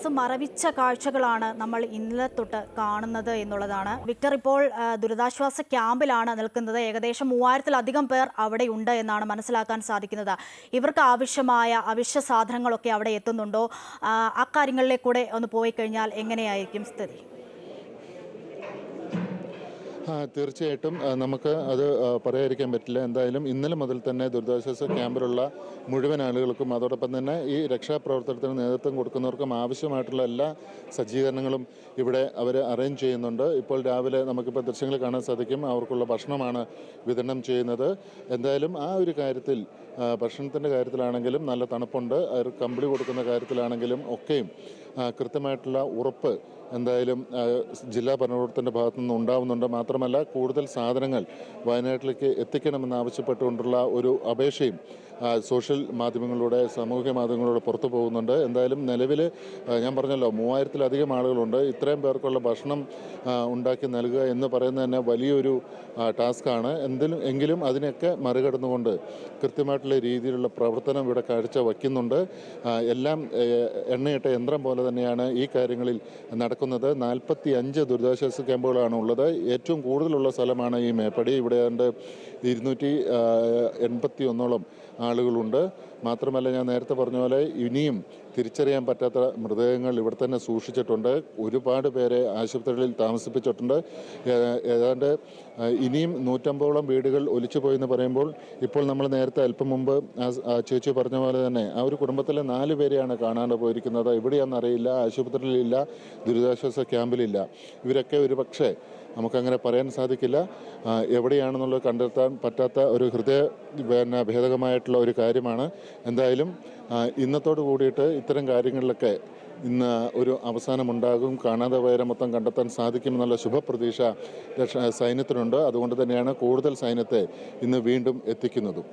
മനസ്സ് മറവിച്ച കാഴ്ചകളാണ് നമ്മൾ ഇന്നലെ തൊട്ട് കാണുന്നത് എന്നുള്ളതാണ്. വിക്ടർ ഇപ്പോൾ ദുരിതാശ്വാസ ക്യാമ്പിലാണ് നിൽക്കുന്നത്. ഏകദേശം മൂവായിരത്തിലധികം പേർ അവിടെ ഉണ്ട് എന്നാണ് മനസ്സിലാക്കാൻ സാധിക്കുന്നത്. ഇവർക്ക് ആവശ്യമായ അവശ്യ സാധനങ്ങളൊക്കെ അവിടെ എത്തുന്നുണ്ടോ? അക്കാര്യങ്ങളിലേക്കൂടെ ഒന്ന് പോയി കഴിഞ്ഞാൽ എങ്ങനെയായിരിക്കും സ്ഥിതി? തീർച്ചയായിട്ടും നമുക്ക് അത് പറയാതിരിക്കാൻ പറ്റില്ല. എന്തായാലും ഇന്നലെ മുതൽ തന്നെ ദുരിതാശ്വാസ ക്യാമ്പിലുള്ള മുഴുവൻ ആളുകൾക്കും അതോടൊപ്പം തന്നെ ഈ രക്ഷാപ്രവർത്തനത്തിന് നേതൃത്വം കൊടുക്കുന്നവർക്കും ആവശ്യമായിട്ടുള്ള എല്ലാ സജ്ജീകരണങ്ങളും ഇവിടെ അവർ അറേഞ്ച് ചെയ്യുന്നുണ്ട്. ഇപ്പോൾ രാവിലെ നമുക്കിപ്പോൾ ദൃശ്യങ്ങൾ കാണാൻ സാധിക്കും. അവർക്കുള്ള ഭക്ഷണമാണ് വിതരണം ചെയ്യുന്നത്. എന്തായാലും ആ ഒരു കാര്യത്തിൽ ഭക്ഷണത്തിന്റെ കാര്യത്തിലാണെങ്കിലും നല്ല തണുപ്പുണ്ട്. അവർ കമ്പിളി കൊടുക്കുന്ന കാര്യത്തിലാണെങ്കിലും ഒക്കെയും കൃത്യമായിട്ടുള്ള ഉറപ്പ് എന്തായാലും ജില്ലാ ഭരണകൂടത്തിന്റെ ഭാഗത്തു നിന്ന് ഉണ്ടാവുന്നുണ്ട്. മാത്രമല്ല കൂടുതൽ സാധനങ്ങൾ വയനാട്ടിലേക്ക് എത്തിക്കണമെന്ന് ആവശ്യപ്പെട്ടുകൊണ്ടുള്ള ഒരു അപേക്ഷയും സോഷ്യൽ മാധ്യമങ്ങളിലൂടെ സാമൂഹിക മാധ്യമങ്ങളിലൂടെ പുറത്തു പോകുന്നുണ്ട്. എന്തായാലും നിലവിൽ ഞാൻ പറഞ്ഞല്ലോ മൂവായിരത്തിലധികം ആളുകളുണ്ട്. ഇത്രയും പേർക്കുള്ള ഭക്ഷണം ഉണ്ടാക്കി നൽകുക എന്ന് പറയുന്നത് തന്നെ വലിയൊരു ടാസ്ക്കാണ്. എന്തിലും എങ്കിലും അതിനെയൊക്കെ മറികടന്നുകൊണ്ട് കൃത്യമായിട്ടുള്ള രീതിയിലുള്ള പ്രവർത്തനം ഇവിടെ കാഴ്ച വയ്ക്കുന്നുണ്ട് എല്ലാം എണ്ണയിട്ട യന്ത്രം പോലെ തന്നെയാണ് ഈ കാര്യങ്ങളിൽ നടക്കുന്നത്. നാൽപ്പത്തി അഞ്ച് ദുരിതാശ്വാസ ക്യാമ്പുകളാണ് ഉള്ളത്. ഏറ്റവും കൂടുതലുള്ള സ്ഥലമാണ് ഈ മേപ്പടി. ഇവിടെ ഏതാണ്ട് ഇരുന്നൂറ്റി എൺപത്തി ഒന്നോളം ആളുകളുണ്ട്. മാത്രമല്ല ഞാൻ നേരത്തെ പറഞ്ഞ പോലെ ഇനിയും തിരിച്ചറിയാൻ പറ്റാത്ത മൃതദേഹങ്ങൾ ഇവിടെ തന്നെ സൂക്ഷിച്ചിട്ടുണ്ട്. ഒരുപാട് പേരെ ആശുപത്രികളിൽ താമസിപ്പിച്ചിട്ടുണ്ട്. ഏതാണ്ട് ഇനിയും നൂറ്റമ്പതോളം വീടുകൾ ഒലിച്ചു പോയെന്ന് പറയുമ്പോൾ ഇപ്പോൾ നമ്മൾ നേരത്തെ അല്പം മുമ്പ് ആ ചേച്ചി പറഞ്ഞ പോലെ തന്നെ ആ ഒരു കുടുംബത്തിലെ നാല് പേരെയാണ് കാണാണ്ട് പോയിരിക്കുന്നത്. എവിടെയാണെന്നറിയില്ല ആശുപത്രിയിലില്ല ദുരിതാശ്വാസ ക്യാമ്പിലില്ല. ഇവരൊക്കെ ഒരു പക്ഷേ നമുക്കങ്ങനെ പറയാൻ സാധിക്കില്ല. എവിടെയാണെന്നുള്ളത് കണ്ടെത്താൻ പറ്റാത്ത ഒരു ഹൃദയ പിന്നെ ഭേദകമായിട്ടുള്ള ഒരു കാര്യമാണ്. എന്തായാലും ഇന്നത്തോട് കൂടിയിട്ട് ഇത്തരം കാര്യങ്ങളിലൊക്കെ ഇന്ന് ഒരു അവസാനമുണ്ടാകും. കാണാതെ പോയവരെ മൊത്തം കണ്ടെത്താൻ സാധിക്കുമെന്നുള്ള ശുഭപ്രതീക്ഷ രക്ഷ സൈന്യത്തിനുണ്ട്. അതുകൊണ്ട് തന്നെയാണ് കൂടുതൽ സൈന്യത്തെ ഇന്ന് വീണ്ടും എത്തിക്കുന്നതും.